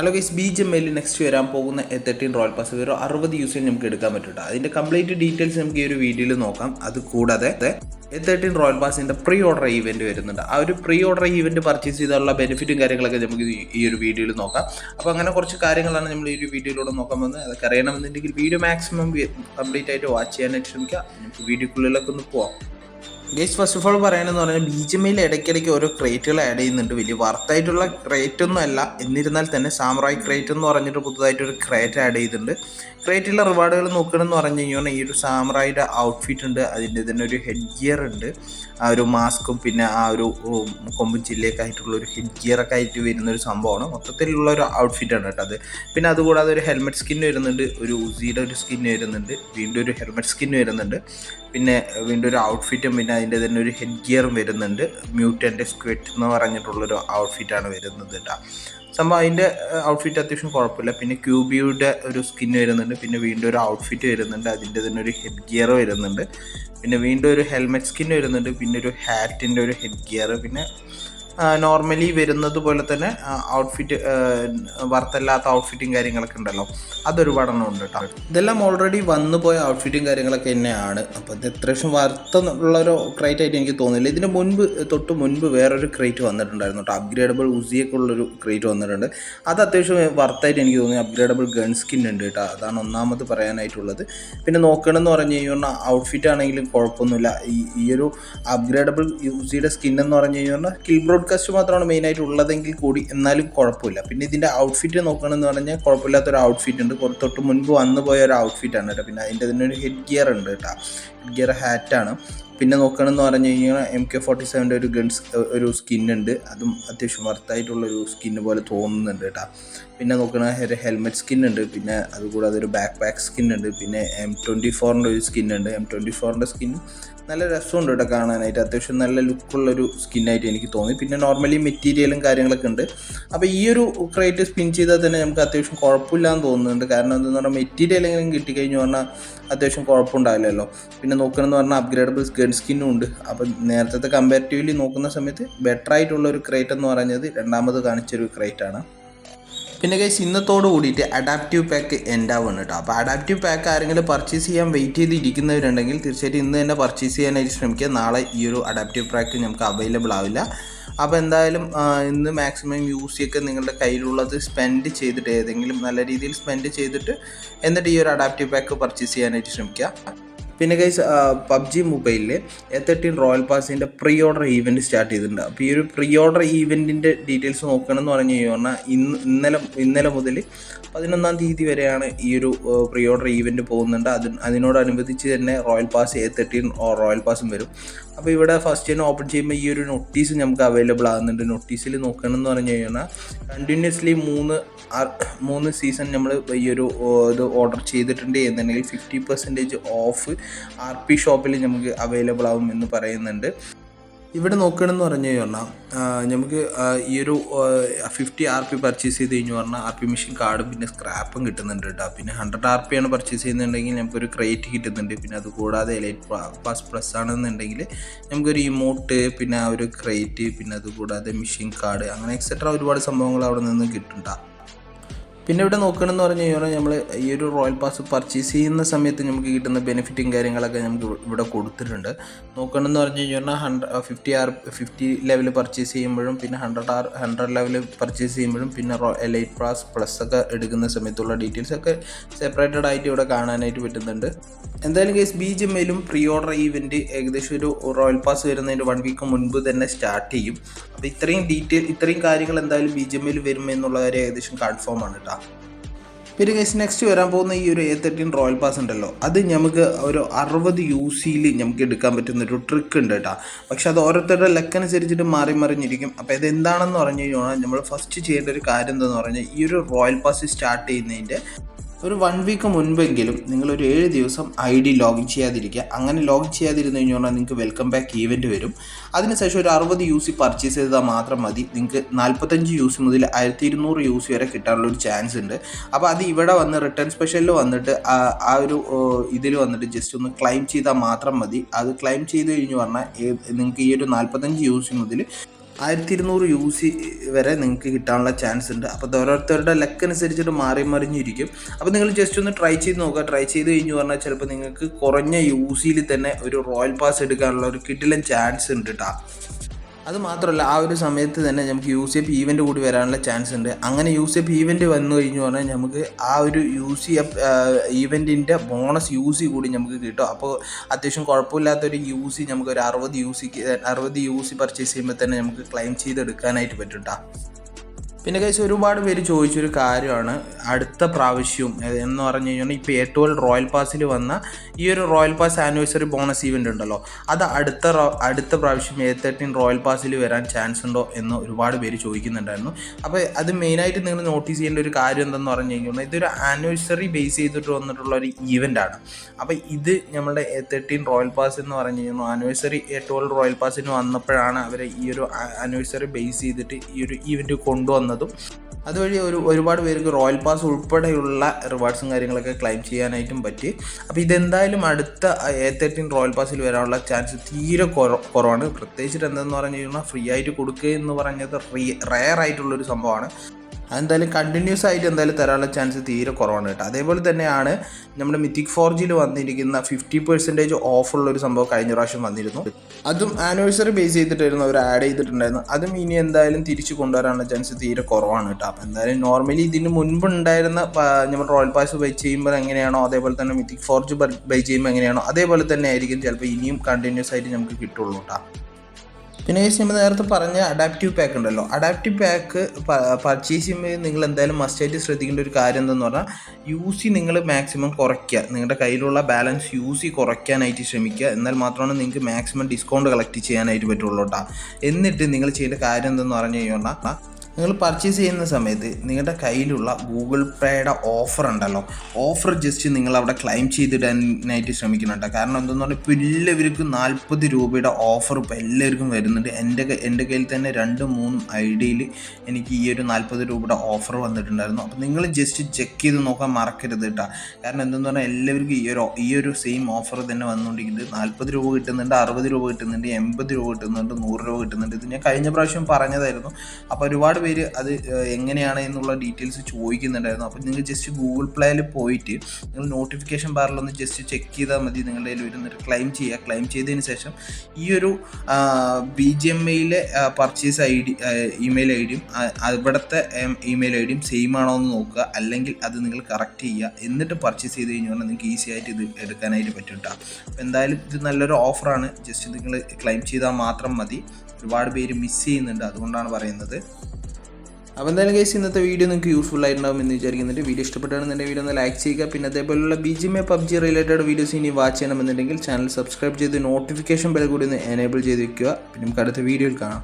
Hello guys B G M എല്ലിൽ next വരാൻ പോകുന്ന എ തേർട്ടീൻ റോയൽ പാസ് വെറും അറുപത് യൂസിൽ നമുക്ക് എടുക്കാൻ പറ്റും അതിന്റെ കംപ്ലീറ്റ് ഡീറ്റെയിൽസ് നമുക്ക് ഈ ഒരു വീഡിയോയിൽ നോക്കാം. അത് കൂടാതെ എ തേർട്ടീൻ റോയൽ പാസിന്റെ പ്രീ ഓർഡർ ഈവന്റ് വരുന്നുണ്ട്. ആ ഒരു പ്രീ ഓർഡർ ഈവന്റ് പർച്ചേസ് ചെയ്താലുള്ള ബെനിഫിറ്റും കാര്യങ്ങളൊക്കെ നമുക്ക് ഈ- ഒരു വീഡിയോയിൽ നോക്കാം. അപ്പോൾ അങ്ങനെ കുറച്ച് കാര്യങ്ങളാണ് നമ്മൾ ഈ ഒരു വീഡിയോയിലൂടെ നോക്കാൻ പോകുന്നത്. അതൊക്കെ അറിയണമെന്നുണ്ടെങ്കിൽ വീഡിയോ മാക്സിമം കംപ്ലീറ്റ് ആയിട്ട് വാച്ച് ചെയ്യാനായിട്ട് ശ്രമിക്കുക. നമുക്ക് വീഡിയോക്കുള്ളിലൊക്കെ ഒന്ന് പോവാം. ഗേസ് ഫസ്റ്റ് ഓഫ് ഓൾ പറയണമെന്ന് പറഞ്ഞാൽ ബി ജി എമ്മയിൽ ഇടയ്ക്കിടയ്ക്ക് ഓരോ ക്രേറ്റുകൾ ആഡ് ചെയ്യുന്നുണ്ട്. വലിയ വർത്തായിട്ടുള്ള ക്രേറ്റ് ഒന്നും അല്ല. എന്നിരുന്നാൽ തന്നെ സാമ്രായ് ക്രേറ്റ് എന്ന് പറഞ്ഞിട്ട് പുതുതായിട്ട് ഒരു ക്രേറ്റ് ആഡ് ചെയ്തിട്ടുണ്ട് ക്രേറ്റിലെ റിവാർഡുകൾ നോക്കണമെന്ന് പറഞ്ഞു കഴിഞ്ഞാൽ ഈ ഒരു സാമ്രായുടെ ഔട്ട്ഫിറ്റ് ഉണ്ട്. അതിന്റെ തന്നെ ഒരു ഹെഡ് ഗിയർ ഉണ്ട്. ആ ഒരു മാസ്കും പിന്നെ ആ ഒരു കൊമ്പും ചില്ലയൊക്കെ ആയിട്ടുള്ള ഒരു ഹെഡ് ഗിയറൊക്കെ ആയിട്ട് വരുന്ന ഒരു സംഭവമാണ്. മൊത്തത്തിലുള്ള ഒരു ഔട്ട്ഫിറ്റ് ആണ് കേട്ടോ അത്. പിന്നെ അതുകൂടാതെ ഒരു ഹെൽമെറ്റ് സ്കിൻ വരുന്നുണ്ട്. ഒരു ഉസിയുടെ ഒരു സ്കിൻ വരുന്നുണ്ട്. വീണ്ടും ഒരു ഹെൽമെറ്റ് സ്കിൻ വരുന്നുണ്ട്. പിന്നെ വീണ്ടും ഒരു ഔട്ട്ഫിറ്റും പിന്നെ അതിന്റെ തന്നെ ഒരു ഹെഡ് ഗിയറും വരുന്നുണ്ട്. മ്യൂട്ടന്റെ സ്ക്വിറ്റ് എന്ന് പറഞ്ഞിട്ടുള്ളൊരു ഔട്ട്ഫിറ്റാണ് വരുന്നത് കേട്ടോ സംഭവം അതിന്റെ ഔട്ട്ഫിറ്റ് അത്യാവശ്യം കുഴപ്പമില്ല. പിന്നെ ക്യൂബിയുടെ ഒരു സ്കിൻ വരുന്നുണ്ട്. പിന്നെ വീണ്ടും ഒരു ഔട്ട്ഫിറ്റ് വരുന്നുണ്ട്. അതിന്റെ തന്നെ ഒരു ഹെഡ് ഗിയർ വരുന്നുണ്ട്. പിന്നെ വീണ്ടും ഒരു ഹെൽമെറ്റ് സ്കിൻ വരുന്നുണ്ട്. പിന്നെ ഒരു ഹാറ്റിന്റെ ഒരു ഹെഡ് ഗിയർ പിന്നെ നോർമലി വരുന്നത് പോലെ തന്നെ ഔട്ട്ഫിറ്റ് വർത്തല്ലാത്ത ഔട്ട്ഫിറ്റും കാര്യങ്ങളൊക്കെ ഉണ്ടല്ലോ. അതൊരുപാടെണ്ണം ഉണ്ട് കേട്ടോ ഇതെല്ലാം ഓൾറെഡി വന്നു പോയ ഔട്ട്ഫിറ്റും കാര്യങ്ങളൊക്കെ തന്നെയാണ്. അപ്പോൾ ഇത് അത്യാവശ്യം ഒരു ക്രേറ്റ് ആയിട്ട് എനിക്ക് തോന്നുന്നില്ല ഇതിന് മുൻപ് തൊട്ട് മുൻപ് വേറൊരു ക്രേറ്റ് വന്നിട്ടുണ്ടായിരുന്നു കേട്ടോ അപ്ഗ്രേഡബിൾ ഉസിയൊക്കെ ഉള്ളൊരു ക്രേറ്റ് വന്നിട്ടുണ്ട്. അത് അത്യാവശ്യം വർത്തായിട്ട് എനിക്ക് തോന്നി. അപ്ഗ്രേഡബിൾ ഗൺ സ്കിൻ ഉണ്ട് കേട്ടോ അതാണ് ഒന്നാമത് പറയാനായിട്ടുള്ളത്. പിന്നെ നോക്കണമെന്ന് പറഞ്ഞു കഴിഞ്ഞാൽ ഔട്ട്ഫിറ്റ് ആണെങ്കിലും കുഴപ്പമൊന്നുമില്ല. ഈ ഈ ഒരു അപ്ഗ്രേഡബിൾ യൂസിയുടെ സ്കിൻ എന്ന് പറഞ്ഞു കഴിഞ്ഞാൽ കിൽ ബ്രോഡ്കാസ്റ്റ് മാത്രമാണ് മെയിനായിട്ട് ഉള്ളതെങ്കിൽ കൂടി എന്നാലും കുഴപ്പമില്ല. പിന്നെ ഇതിന്റെ ഔട്ട്ഫിറ്റ് നോക്കണമെന്ന് പറഞ്ഞാൽ കുഴപ്പമില്ലാത്തൊരു ഔട്ട്ഫിറ്റ് ഉണ്ട്. തൊട്ട് മുൻപ് വന്നു പോയ ഒരു ഔട്ട്ഫിറ്റ് ആണ് കേട്ടോ. പിന്നെ അതിന്റെ തന്നെ ഒരു ഹെഡ് ഗിയർ ഉണ്ട് കേട്ടോ. ഹെഡ് ഗിയർ ഹാറ്റാണ് പിന്നെ നോക്കണമെന്ന് പറഞ്ഞു കഴിഞ്ഞാൽ എം കെ ഫോർട്ടി സെവന്റെ ഒരു ഗൺസ് ഒരു സ്കിൻ ഉണ്ട്. അതും അത്യാവശ്യം വർത്തായിട്ടുള്ളൊരു സ്കിൻ പോലെ തോന്നുന്നുണ്ട് കേട്ടോ. പിന്നെ നോക്കണ ഒരു ഹെൽമെറ്റ് സ്കിൻ ഉണ്ട്. പിന്നെ അതുകൂടാതെ ഒരു ബാക്ക് പാക്ക് സ്കിൻ ഉണ്ട്. പിന്നെ എം ട്വന്റി ഫോറിന്റെ ഒരു സ്കിൻ ഉണ്ട്. എം ട്വന്റി ഫോറിന്റെ സ്കിൻ നല്ല രസമുണ്ട് കേട്ടോ കാണാനായിട്ട്. അത്യാവശ്യം നല്ല ലുക്കുള്ളൊരു സ്കിന്നായിട്ട് എനിക്ക് തോന്നി. പിന്നെ നോർമലി മെറ്റീരിയലും കാര്യങ്ങളൊക്കെ ഉണ്ട്. അപ്പോൾ ഈ ഒരു ക്രേറ്റ് സ്പിൻ ചെയ്താൽ തന്നെ നമുക്ക് അത്യാവശ്യം കുഴപ്പമില്ലാന്ന് തോന്നുന്നുണ്ട്. കാരണം എന്തെന്ന് പറഞ്ഞാൽ മെറ്റീരിയൽ എങ്കിലും കിട്ടിക്കഴിഞ്ഞു പറഞ്ഞാൽ അത്യാവശ്യം കുഴപ്പമുണ്ടാവില്ലല്ലോ. പിന്നെ നോക്കണമെന്ന് പറഞ്ഞാൽ അപ്ഗ്രേഡബിൾ ഗൺ സ്കിന്നും ഉണ്ട്. അപ്പം നേരത്തെ കമ്പാരിറ്റീവ്ലി നോക്കുന്ന സമയത്ത് ബെറ്റർ ആയിട്ടുള്ള ഒരു ക്രേറ്റ് എന്ന് പറയുന്നത് രണ്ടാമത് കാണിച്ചൊരു ക്രേറ്റ് ആണ്. പിന്നെ ഗൈസ് ഇന്നത്തോട് കൂടിയിട്ട് അഡാപ്റ്റീവ് പാക്ക് എൻഡ് കേട്ടോ അപ്പോൾ അഡാപ്റ്റീവ് പാക്ക് ആരെങ്കിലും പർച്ചേസ് ചെയ്യാൻ വെയിറ്റ് ചെയ്തിരിക്കുന്നവരുണ്ടെങ്കിൽ തീർച്ചയായിട്ടും ഇന്ന് തന്നെ പർച്ചേസ് ചെയ്യാനായിട്ട് ശ്രമിക്കുക. നാളെ ഈ ഒരു അഡാപ്റ്റീവ് പാക്ക് നമുക്ക് അവൈലബിൾ ആവില്ല. അപ്പോൾ എന്തായാലും ഇന്ന് മാക്സിമം യൂസ് ചെയ്യൊക്കെ നിങ്ങളുടെ കയ്യിലുള്ളത് സ്പെൻഡ് ചെയ്തിട്ട് ഏതെങ്കിലും നല്ല രീതിയിൽ സ്പെൻഡ് ചെയ്തിട്ട് എന്നിട്ട് ഈ ഒരു അഡാപ്റ്റീവ് പാക്ക് പർച്ചേസ് ചെയ്യാനായിട്ട് ശ്രമിക്കുക. പിന്നെ ഗൈസ് പബ്ജി മൊബൈലിൽ എ തേർട്ടീൻ റോയൽ പാസിന്റെ പ്രീ ഓർഡർ ഈവന്റ് സ്റ്റാർട്ട് ചെയ്തിട്ടുണ്ട്. അപ്പോൾ ഈ ഒരു പ്രീ ഓർഡർ ഈവന്റിന്റെ ഡീറ്റെയിൽസ് നോക്കണമെന്ന് പറഞ്ഞു കഴിഞ്ഞാൽ ഇന്ന് ഇന്നലെ ഇന്നലെ മുതൽ പതിനൊന്നാം തീയതി വരെയാണ് ഈ ഒരു പ്രീ ഓർഡർ ഈവന്റ് പോകുന്നുണ്ട്. അതിന് അതിനോടനുബന്ധിച്ച് തന്നെ royal pass A thirteen royal പാസും വരും. അപ്പോൾ ഇവിടെ ഫസ്റ്റ് തന്നെ ഓപ്പൺ ചെയ്യുമ്പോൾ ഈ ഒരു നോട്ടീസ് നമുക്ക് അവൈലബിൾ ആകുന്നുണ്ട്. നോട്ടീസിൽ നോക്കണമെന്ന് പറഞ്ഞു കഴിഞ്ഞാൽ കണ്ടിന്യൂസ്ലി മൂന്ന് മൂന്ന് സീസൺ നമ്മൾ ഈ ഒരു ഇത് ഓർഡർ ചെയ്തിട്ടുണ്ട്. എന്നുണ്ടെങ്കിൽ fifty percentage off R P ഷോപ്പിൽ നമുക്ക് അവൈലബിൾ ആവും എന്ന് പറയുന്നുണ്ട്. ഇവിടെ നോക്കണമെന്ന് പറഞ്ഞു കഴിഞ്ഞാൽ നമുക്ക് ഈ ഒരു ഫിഫ്റ്റി ആർ പി പർച്ചേസ് ചെയ്ത് കഴിഞ്ഞു പറഞ്ഞാൽ ആർ പി മെഷീൻ കാർഡും പിന്നെ സ്ക്രാപ്പും കിട്ടുന്നുണ്ട് കേട്ടോ. പിന്നെ ഹൺഡ്രഡ് ആർ പി ആണ് പർച്ചേസ് ചെയ്യുന്നുണ്ടെങ്കിൽ നമുക്കൊരു ക്രേറ്റ് കിട്ടുന്നുണ്ട്. പിന്നെ അത് കൂടാതെ എലൈറ്റ് പാസ് പ്ലസ് ആണെന്നുണ്ടെങ്കിൽ നമുക്കൊരു ഇമോട്ട് പിന്നെ ഒരു ക്രേറ്റ് പിന്നെ അതുകൂടാതെ മെഷീൻ കാർഡ് അങ്ങനെ എക്സെട്ര ഒരുപാട് സംഭവങ്ങൾ അവിടെ നിന്ന് കിട്ടുന്നുണ്ടാ പിന്നെ ഇവിടെ നോക്കണമെന്ന് പറഞ്ഞു കഴിഞ്ഞാൽ നമ്മൾ ഈ ഒരു റോയൽ പാസ് പർച്ചേസ് ചെയ്യുന്ന സമയത്ത് നമുക്ക് കിട്ടുന്ന ബെനിഫിറ്റും കാര്യങ്ങളൊക്കെ നമുക്ക് ഇവിടെ കൊടുത്തിട്ടുണ്ട്. നോക്കണമെന്ന് പറഞ്ഞു കഴിഞ്ഞാൽ hundred fifty R fifty level purchase ചെയ്യുമ്പോഴും പിന്നെ hundred R hundred level purchase ചെയ്യുമ്പോഴും പിന്നെ റോ എലൈറ്റ് പാസ് പ്ലസ് ഒക്കെ എടുക്കുന്ന സമയത്തുള്ള ഡീറ്റെയിൽസ് ഒക്കെ സെപ്പറേറ്റഡ് ആയിട്ട് ഇവിടെ കാണാനായിട്ട് പറ്റുന്നുണ്ട്. എന്തായാലും കേസ് ബി ജി എമ്മയിലും പ്രീ ഓർഡർ ഈവന്റ് ഏകദേശം ഒരു റോയൽ പാസ് വരുന്നതിന്റെ വൺ വീക്ക് മുൻപ് തന്നെ സ്റ്റാർട്ട് ചെയ്യും. അപ്പോൾ ഇത്രയും ഡീറ്റെയിൽ ഇത്രയും കാര്യങ്ങൾ എന്തായാലും ബി ജി എമ്മയിൽ വരുമെന്നുള്ള കാര്യം ഏകദേശം കൺഫേം ആണ് കേട്ടോ പിന്നെ ഗൈസ് നെക്സ്റ്റ് വരാൻ പോകുന്ന ഈ ഒരു എ തേർട്ടീൻ റോയൽ പാസ് ഉണ്ടല്ലോ. അത് നമുക്ക് ഒരു അറുപത് യു സിയിൽ നമുക്ക് എടുക്കാൻ പറ്റുന്ന ഒരു ട്രിക്ക് ഉണ്ട് കേട്ടോ പക്ഷെ അത് ഓരോരുത്തരുടെ ലക്കനുസരിച്ചിട്ട് മാറി മറിഞ്ഞിരിക്കും. അപ്പോൾ ഇത് എന്താണെന്ന് പറഞ്ഞു കഴിഞ്ഞാൽ നമ്മൾ ഫസ്റ്റ് ചെയ്യേണ്ട ഒരു കാര്യം എന്താണെന്ന് പറഞ്ഞാൽ ഈ ഒരു റോയൽ പാസ് സ്റ്റാർട്ട് ചെയ്യുന്നതിന്റെ ഒരു വൺ വീക്ക് മുൻപെങ്കിലും നിങ്ങളൊരു ഏഴ് ദിവസം ഐ ഡി ലോഗിൻ ചെയ്യാതിരിക്കുക. അങ്ങനെ ലോഗിൻ ചെയ്യാതിരുന്നു കഴിഞ്ഞാൽ നിങ്ങൾക്ക് വെൽക്കം ബാക്ക് ഈവന്റ് വരും. അതിനുശേഷം ഒരു അറുപത് യു സി പർച്ചേസ് ചെയ്താൽ മാത്രം മതി. നിങ്ങൾക്ക് നാൽപ്പത്തഞ്ച് യു സി മുതൽ ആയിരത്തി ഇരുന്നൂറ് യു സി വരെ കിട്ടാനുള്ള ഒരു ചാൻസ് ഉണ്ട്. അപ്പോൾ അത് ഇവിടെ വന്ന് റിട്ടേൺ സ്പെഷ്യലിൽ വന്നിട്ട് ആ- ആ ഒരു ഇതിൽ വന്നിട്ട് ജസ്റ്റ് ഒന്ന് ക്ലെയിം ചെയ്താൽ മാത്രം മതി. അത് ക്ലെയിം ചെയ്ത് കഴിഞ്ഞ് പറഞ്ഞാൽ നിങ്ങൾക്ക് ഈ ഒരു നാൽപ്പത്തഞ്ച് യു സി മുതൽ ആയിരത്തി ഇരുന്നൂറ് യു സി വരെ നിങ്ങൾക്ക് കിട്ടാനുള്ള ചാൻസ് ഉണ്ട്. അപ്പോൾ ഓരോരുത്തരുടെ ലക്ക് അനുസരിച്ചിട്ട് മാറി മറിഞ്ഞിരിക്കും. അപ്പോൾ നിങ്ങൾ ജസ്റ്റ് ഒന്ന് ട്രൈ ചെയ്ത് നോക്കുക. ട്രൈ ചെയ്ത് കഴിഞ്ഞ് പറഞ്ഞാൽ ചിലപ്പോൾ നിങ്ങൾക്ക് കുറഞ്ഞ യു സിയിൽ തന്നെ ഒരു റോയൽ പാസ് എടുക്കാനുള്ള ഒരു കിട്ടിലൻ ചാൻസ് ഉണ്ട് കേട്ടോ അത് മാത്രമല്ല ആ ഒരു സമയത്ത് തന്നെ നമുക്ക് യു സി എഫ് ഈവന്റ് കൂടി വരാനുള്ള ചാൻസ് ഉണ്ട് അങ്ങനെ യു സി എഫ് ഈവന്റ് വന്നു കഴിഞ്ഞു പറഞ്ഞാൽ നമുക്ക് ആ ഒരു യു സി എഫ് ഈവന്റിന്റെ ബോണസ് യു സി കൂടി നമുക്ക് കിട്ടും അപ്പോൾ അത്യാവശ്യം കുഴപ്പമില്ലാത്തൊരു യു സി നമുക്ക് ഒരു അറുപത് യു സിക്ക് അറുപത് യു സി പർച്ചേസ് ചെയ്യുമ്പോൾ തന്നെ നമുക്ക് ക്ലെയിം ചെയ്തെടുക്കാനായിട്ട് പറ്റും ട്ടോ. പിന്നെ കൈസ് ഒരുപാട് പേര് ചോദിച്ചൊരു കാര്യമാണ്. അടുത്ത പ്രാവശ്യവും എന്ന് പറഞ്ഞു കഴിഞ്ഞാൽ ഇപ്പോൾ ട്വൽവ് റോയൽ പാസിൽ വന്ന ഈ ഒരു royal pass anniversary bonus event ഉണ്ടല്ലോ. അത് അടുത്ത അടുത്ത പ്രാവശ്യം എ തേർട്ടീൻ റോയൽ പാസിൽ വരാൻ ചാൻസ് ഉണ്ടോ എന്ന് ഒരുപാട് പേര് ചോദിക്കുന്നുണ്ടായിരുന്നു. അപ്പോൾ അത് മെയിനായിട്ട് നിങ്ങൾ നോട്ടീസ് ചെയ്യേണ്ട ഒരു കാര്യം എന്തെന്ന് പറഞ്ഞു കഴിഞ്ഞാൽ ഇതൊരു ആനിവേഴ്സറി ബേസ് ചെയ്തിട്ട് വന്നിട്ടുള്ള ഒരു ഈവന്റ് ആണ്. അപ്പോൾ ഇത് നമ്മുടെ എ തേർട്ടീൻ റോയൽ പാസ് എന്ന് പറഞ്ഞു കഴിഞ്ഞാൽ ആനിവേഴ്സറി എ ട്വൽവ് റോയൽ പാസിന് വന്നപ്പോഴാണ് അവർ ഈ ഒരു ആനിവേഴ്സറി ബേസ് ചെയ്തിട്ട് ഈ ഒരു ഈവന്റ് കൊണ്ടുവന്നതും. അതുവഴി ഒരു ഒരുപാട് പേർക്ക് റോയൽ പാസ് ഉൾപ്പെടെയുള്ള റിവാർഡ്സും കാര്യങ്ങളൊക്കെ ക്ലെയിം ചെയ്യാനായിട്ടും പറ്റി. അപ്പോൾ ഇതെന്തായാലും അടുത്ത എ തേർട്ടീൻ റോയൽ പാസിൽ വരാനുള്ള ചാൻസ് തീരെ കുറ- കുറവാണ്. പ്രത്യേകിച്ചിട്ട് എന്തെന്ന് പറഞ്ഞു കഴിഞ്ഞാൽ ഫ്രീ ആയിട്ട് കൊടുക്കുക എന്ന് പറഞ്ഞത് റെയർ ആയിട്ടുള്ളൊരു സംഭവമാണ്. അതെന്തായാലും കണ്ടിന്യൂസ് ആയിട്ട് എന്തായാലും തരാനുള്ള ചാൻസ് തീരെ കുറവാണ് കേട്ടോ. അതേപോലെ തന്നെയാണ് നമ്മുടെ മിത്തിക് ഫോർ ജിയിൽ വന്നിരിക്കുന്ന ഫിഫ്റ്റി പെർസെന്റേജ് ഓഫുള്ള ഒരു സംഭവം കഴിഞ്ഞ പ്രാവശ്യം വന്നിരുന്നു. അതും ആനിവേഴ്സറി ബേസ് ചെയ്തിട്ടായിരുന്നു അവർ ആഡ് ചെയ്തിട്ടുണ്ടായിരുന്നു. അതും ഇനി എന്തായാലും തിരിച്ചു കൊണ്ടുവരാനുള്ള ചാൻസ് തീരെ കുറവാണ് കേട്ടോ. അപ്പോൾ എന്തായാലും നോർമലി ഇതിന് മുൻപ് ഉണ്ടായിരുന്ന നമ്മൾ റോയൽ പാസ് ബൈ ചെയ്യുമ്പോൾ എങ്ങനെയാണോ അതേപോലെ തന്നെ മിത്തിക് ഫോർജ് ബൈ ചെയ്യുമ്പോൾ എങ്ങനെയാണോ അതേപോലെ തന്നെ ആയിരിക്കും ചിലപ്പോൾ ഇനിയും കണ്ടിന്യൂസ് ആയിട്ട് നമുക്ക് കിട്ടുള്ളൂ കേട്ടോ. പിന്നെ ഈ നമ്മൾ നേരത്തെ പറഞ്ഞ അഡാപ്റ്റീവ് പാക്ക് ഉണ്ടല്ലോ. അഡാപ്റ്റീവ് പാക്ക് പർച്ചേസ് ചെയ്യുമ്പോൾ നിങ്ങൾ എന്തായാലും മസ്റ്റായിട്ട് ശ്രദ്ധിക്കേണ്ട ഒരു കാര്യം എന്തെന്ന് പറഞ്ഞാൽ യു സി നിങ്ങൾ മാക്സിമം കുറയ്ക്കുക. നിങ്ങളുടെ കയ്യിലുള്ള ബാലൻസ് യു സി കുറയ്ക്കാനായിട്ട് ശ്രമിക്കുക. എന്നാൽ മാത്രമാണ് നിങ്ങൾക്ക് മാക്സിമം ഡിസ്കൗണ്ട് കളക്ട് ചെയ്യാനായിട്ട് പറ്റുള്ളൂ കേട്ടോ എന്നിട്ട് നിങ്ങൾ ചെയ്യേണ്ട കാര്യം എന്തെന്ന് പറഞ്ഞു കഴിഞ്ഞാൽ നിങ്ങൾ പർച്ചേസ് ചെയ്യുന്ന സമയത്ത് നിങ്ങളുടെ കയ്യിലുള്ള ഗൂഗിൾ പേയുടെ ഓഫർ ഉണ്ടല്ലോ. ഓഫർ ജസ്റ്റ് നിങ്ങൾ അവിടെ ക്ലെയിം ചെയ്തിടാനായിട്ട് ശ്രമിക്കുന്നുണ്ട് കാരണം എന്തെന്ന് പറഞ്ഞാൽ ഇപ്പോൾ എല്ലാവർക്കും നാൽപ്പത് രൂപയുടെ ഓഫർ ഇപ്പോൾ എല്ലാവർക്കും വരുന്നുണ്ട്. എന്റെ എന്റെ കയ്യിൽ തന്നെ രണ്ട് മൂന്നും ഐ ഡിയിൽ എനിക്ക് ഈ ഒരു നാൽപ്പത് രൂപയുടെ ഓഫർ വന്നിട്ടുണ്ടായിരുന്നു. അപ്പോൾ നിങ്ങൾ ജസ്റ്റ് ചെക്ക് ചെയ്ത് നോക്കാൻ മറക്കരുത് കേട്ടോ. കാരണം എന്തെന്ന് പറഞ്ഞാൽ എല്ലാവർക്കും ഈ ഒരു ഈ ഒരു സെയിം ഓഫർ തന്നെ വന്നുകൊണ്ടിരിക്കുന്നത് നാൽപ്പത് രൂപ കിട്ടുന്നുണ്ട് അറുപത് രൂപ കിട്ടുന്നുണ്ട് എൺപത് രൂപ കിട്ടുന്നുണ്ട് നൂറ് രൂപ കിട്ടുന്നുണ്ട്. ഇത് ഞാൻ കഴിഞ്ഞ പ്രാവശ്യം പറഞ്ഞതായിരുന്നു. അപ്പോൾ ഒരുപാട് പേര് അത് ഏഹ്, എങ്ങനെയാണ് എന്നുള്ള ഡീറ്റെയിൽസ് ചോദിക്കുന്നുണ്ടായിരുന്നു. അപ്പോൾ നിങ്ങൾ ജസ്റ്റ് ഗൂഗിൾ പ്ലേയിൽ പോയിട്ട് നിങ്ങൾ നോട്ടിഫിക്കേഷൻ ബാറിലൊന്ന് ജസ്റ്റ് ചെക്ക് ചെയ്താൽ മതി. നിങ്ങളുടെ കയ്യിൽ വരുന്നിട്ട് ക്ലെയിം ചെയ്യുക. ക്ലെയിം ചെയ്തതിന് ശേഷം ഈ ഒരു B G M ഐയിലെ purchase I D email I ഡിയും അവിടുത്തെ ഇമെയിൽ ഐ ഡിയും സെയിം ആണോ എന്ന് നോക്കുക. അല്ലെങ്കിൽ അത് നിങ്ങൾ കറക്റ്റ് ചെയ്യുക. എന്നിട്ട് പർച്ചേസ് ചെയ്ത് കഴിഞ്ഞാൽ നിങ്ങൾക്ക് ഈസി ആയിട്ട് ഇത് എടുക്കാനായിട്ട് പറ്റും കേട്ടോ അപ്പോൾ എന്തായാലും ഇത് നല്ലൊരു ഓഫറാണ് ജസ്റ്റ് നിങ്ങൾ ക്ലെയിം ചെയ്താൽ മാത്രം മതി. ഒരുപാട് പേര് മിസ് ചെയ്യുന്നുണ്ട്. അതുകൊണ്ടാണ് പറയുന്നത്. അപ്പോൾ എന്തായാലും കേസ് ഇന്നത്തെ വീഡിയോ നിങ്ങൾക്ക് യൂസ്ഫുൾ ആയിട്ടുണ്ടാവും എന്ന് വിചാരിക്കുന്നുണ്ട്. വീഡിയോ ഇഷ്ടപ്പെട്ടാണെന്നുണ്ടെങ്കിൽ വീഡിയോ ഒന്ന് ലൈക്ക് ചെയ്യുക. പിന്നെ അതേപോലെയുള്ള B G M PUBG related videos ഇനി വാച്ച് ചെയ്യണമെന്നുണ്ടെങ്കിൽ ചാനൽ സബ്സ്ക്രൈബ് ചെയ്ത് നോട്ടിഫിക്കേഷൻ ബെൽ കൂടി ഒന്ന് എനേബിൾ ചെയ്ത് വെക്കുക. പിന്നെ നമുക്ക് അടുത്ത വീഡിയോയിൽ കാണാം.